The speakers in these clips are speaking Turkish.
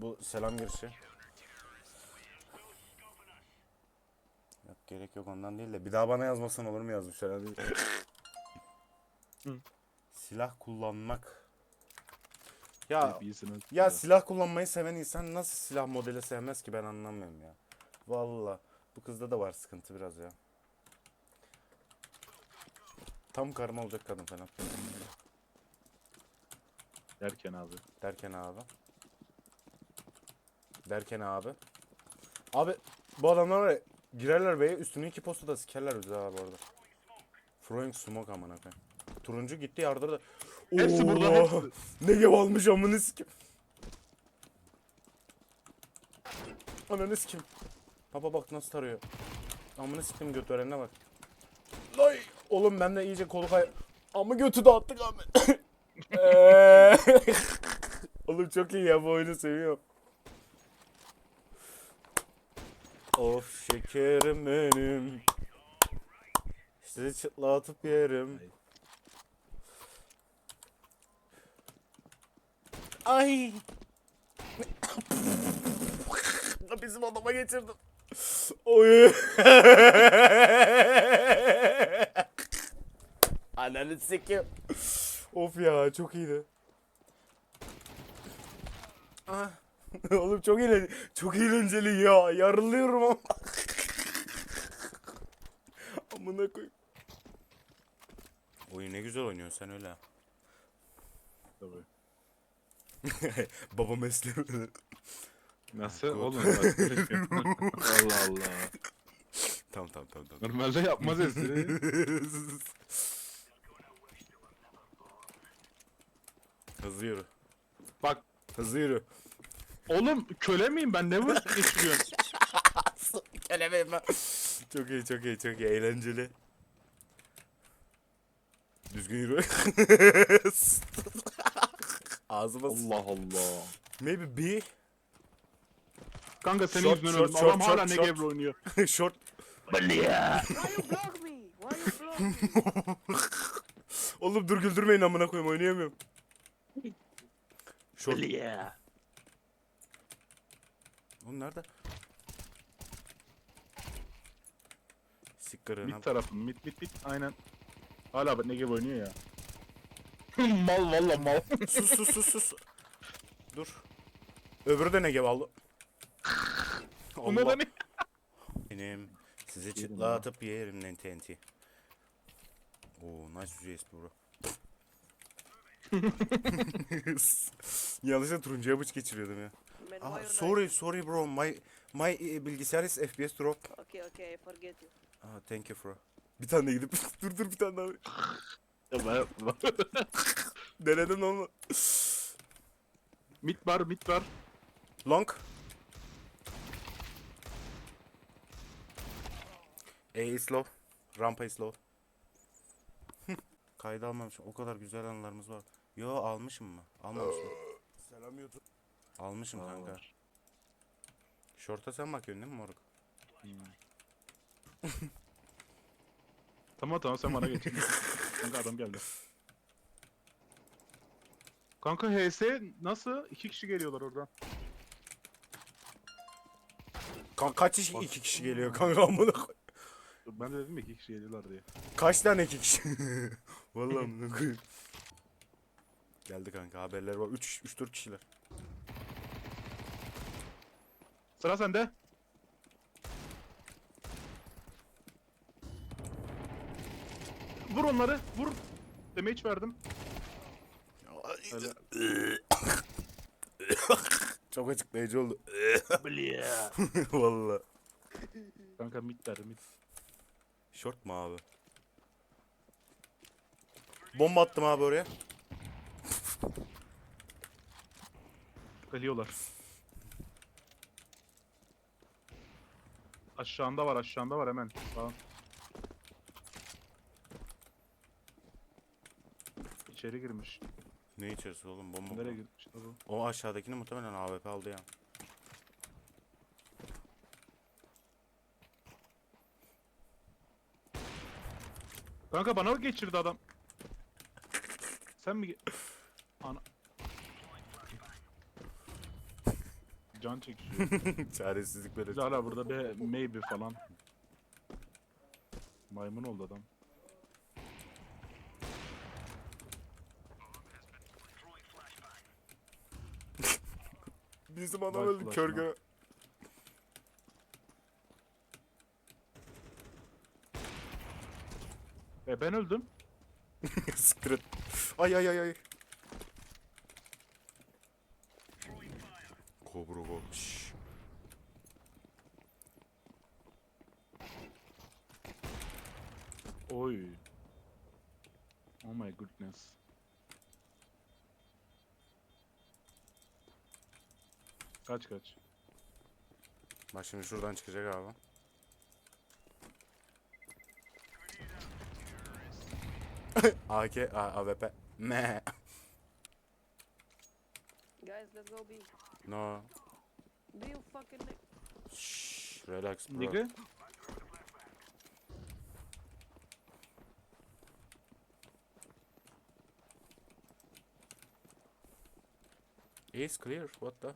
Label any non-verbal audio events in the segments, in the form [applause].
Bu selam girişi. Yok gerek yok ondan değil de bir daha bana yazmasan olur mu yazmış herhalde. [laughs] Silah kullanmak. Ya ya silah kullanmayı seven insan nasıl silah modeli sevmez ki ben anlamıyorum ya. Valla bu kızda da var sıkıntı biraz ya. Tam karma olacak kadın falan. Derken abi. Derken abi. Derken abi. Abi bu adamlar var ya, girerler B'ye üstüne iki posta da sikerler bizi abi orada. Throwing smoke amına koyayım. Turuncu gitti yardırdı. Hepsi burada, Oo, hepsi. Ne gibi olmuş amına sikim. Ananı sikim. Baba bak nasıl tarıyor. Amına sikim göt öğrenine bak. Lay. Oğlum ben de iyice kolu kay... Ama götü dağıttık abi. [laughs] [laughs] Oğlum çok iyi ya bu oyunu seviyorum. Of şekerim benim. Sizi çıtlatıp yerim. Ay. Bizim adama geçirdim. Oy. Ananı sikim. Of ya çok iyiydi. Ah. [laughs] Oğlum çok eğlenceli. Çok eğlenceli ya. Yarılıyorum ama. [laughs] Amına koy. Oyun ne güzel oynuyorsun sen öyle. Tabii. [laughs] Baba mesleği. Nasıl Good. oğlum? bak. Allah Allah. tamam tamam tamam. tamam. Normalde yapmaz espri. Hızlı yürü. Bak Hızlı yürü. Oğlum köle miyim ben ne vakit [laughs] geçiriyorum? Kelemeyim ben. Çok iyi çok iyi çok iyi eğlenceli. Düzgün yürü. [laughs] Ağzıma Allah Allah. Maybe B. Kanka senin Short, yüzünden short, öldüm. short, Adam hala short, ne short. gebro oynuyor. [laughs] Short. Why you block me? Why you block me? Oğlum dur güldürmeyin amına koyayım oynayamıyorum. Short. Oğlum nerede? Sikkarına. Mid tarafın mid mid mid aynen. Hala bak ne gebro oynuyor ya. [laughs] mal valla mal. [laughs] sus sus sus sus. Dur. Öbürü de ne gibi aldı? [laughs] Bunda da ne? Benim sizi çıtlatıp yerim lan TNT. Oo nice UJS bro. Yanlışlıkla turuncuya bıç geçiriyordum ya. Man, Ah, why you sorry sorry bro my my e, bilgisayar is FPS drop. Okay, okay, I forget you. Ah thank you bro. Bir tane gidip [laughs] dur dur bir tane daha. Denedin onu. mid var mid var. Long. A is low. Rampa is low. [laughs] Kaydı almamışım. O kadar güzel anılarımız var. Yo almışım mı? Almamışım. Selam YouTube. Almışım Aa, kanka. var. Şorta sen bakıyorsun değil mi moruk? [laughs] Tamam tamam sen bana geç. Kanka adam geldi. Kanka HS nasıl? İki kişi geliyorlar oradan. Ka- kaç kişi Bak. iki kişi geliyor kanka amına koy- Ben de dedim ya iki kişi geliyorlar diye. Kaç tane iki kişi? [laughs] Vallahi amına koyayım. Geldi kanka haberler var. 3 3 4 kişiler. Sıra sende. Vur onları, vur. Damage verdim. Öyle. [coughs] Çok açıklayıcı oldu. [laughs] Vallahi. Kanka mid der mid. Short mu abi? Bomba attım abi oraya. Geliyorlar. Aşağında var, aşağında var hemen. Tamam. İçeri girmiş. Ne içerisi oğlum bomba. Nereye girmiş bu? O aşağıdakini muhtemelen AWP aldı ya. Kanka bana mı geçirdi adam? Sen mi? ge- Can çekişiyor. [laughs] Çaresizlik böyle. Biz hala burada be maybe falan. Maymun oldu adam. [laughs] Bizim adam öldü kör bulaşma. gö. E ben öldüm. [laughs] Siktir et. Ay ay ay ay. Oy. Oh my goodness. Kaç kaç. Bak şimdi şuradan çıkacak abi. AK, [laughs] A, AWP. Me. Guys, let's go B. No. Do you fucking Shh, relax bro. Nigga. It's clear. What the?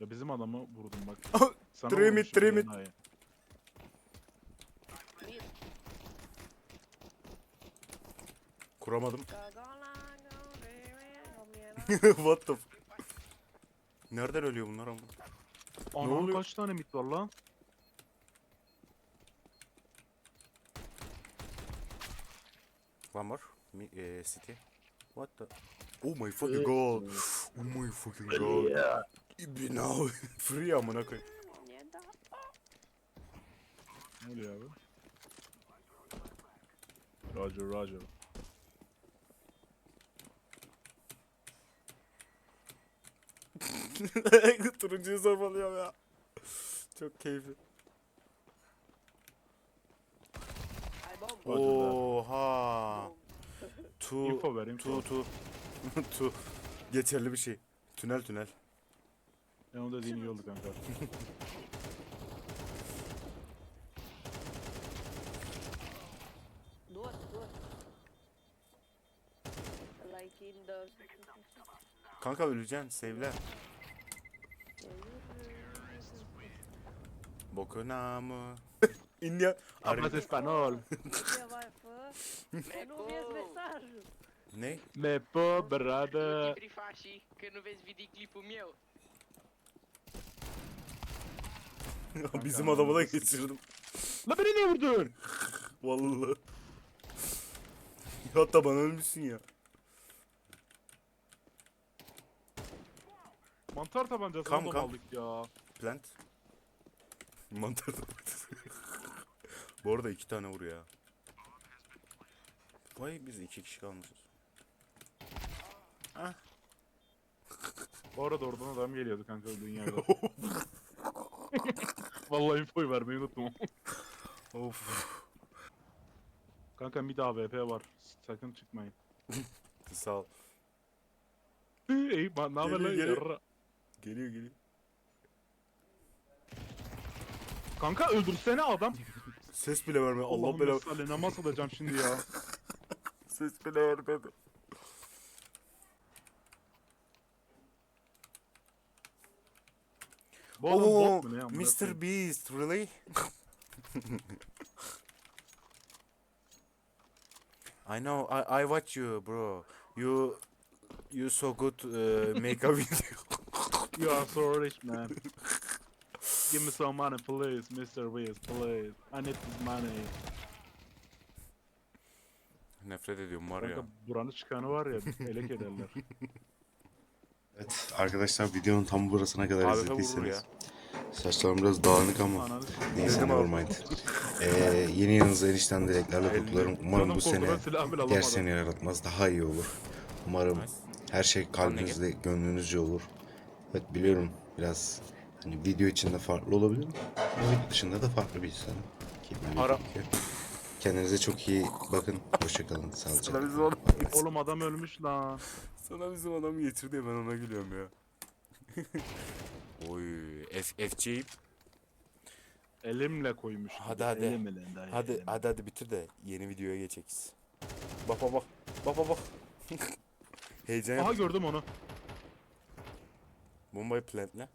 Ya bizim adamı vurdum bak. Sana Trim it, vurmuşum trim it. enayi. mid? Kuramadım. [laughs] What the? f- Nereden ölüyor bunlar ama? Anam oluyor? kaç tane mit var lan? One more. Mi, eh, city. What the? Oh my fucking god. Oh my fucking god. İbina. [laughs] Free amına koy. Nie da. Ne oluyor abi? Roger Roger. Turuncuyu zorbalıyorum ya. Çok keyifli. I bomb. Oha. Tu. Info ver info. Tu tu. [laughs] tu. Geçerli bir şey. Tünel tünel. Ben onu dediğin iyi oldu kanka. İt. Like in the... Kanka öleceksin. Sevle. Bokuna [laughs] [laughs] mı? India. Hablas español. Ne? Me po brother. Trifashi, que não vês videoclipe meu. [laughs] Bizim adamı da geçirdim. La beni niye vurdun? Vallahi. Hatta bana ölmüşsün ya. Mantar tabancası Kam, kam, kam. aldık ya. Plant. Mantar. [laughs] Bu arada iki tane vur ya. Vay biz iki kişi kalmışız. Ah. Bu arada oradan adam geliyordu kanka yerde. [laughs] [laughs] Vallahi infoyu vermeyi unuttum. of. kanka mid AWP var. Sakın çıkmayın. [laughs] Sağ ol. Ey ba- ne haber lan geliyor. yarra? Geliyor geliyor. Kanka öldürsene adam. Ses bile verme. Allah Allah'ım bela. mesale namaz alacağım şimdi ya. Ses bile vermedi. Bu adam Oh, bot mu ne? Mr. Beast, really? [laughs] I know, I, I watch you, bro. You, you so good uh, make a [laughs] video. You are so rich man. Give me some money please Mr. Beast please. I need this money. Nefret ediyorum var ya. Kanka buranın çıkanı var ya elek ederler. [laughs] Evet arkadaşlar videonun tam burasına kadar Abi izlediyseniz saçlarım biraz dağınık ama neyse nevermind. Ee, yeni yılınıza enişten dileklerle kutlarım. Umarım bu sene diğer sene yaratmaz daha iyi olur. Umarım her şey kalbinizde gönlünüzce olur. Evet biliyorum biraz hani video içinde farklı olabilir video dışında da farklı bir insanım. Ara- gözüküyor. Kendinize çok iyi bakın. Hoşçakalın. Sağlıcakla. Sana bizim adam, Oğlum adam ölmüş lan. sana bizim adam getirdi ya ben ona gülüyorum ya. [laughs] Oy, F, FG. Elimle koymuş. Hadi, hadi. Elimle dayı, Hadi elimle. hadi hadi bitir de yeni videoya geçekiz. Bak bak bak. Bak bak bak. [laughs] Heyecan Aha yap. gördüm onu. Bombayı plantle.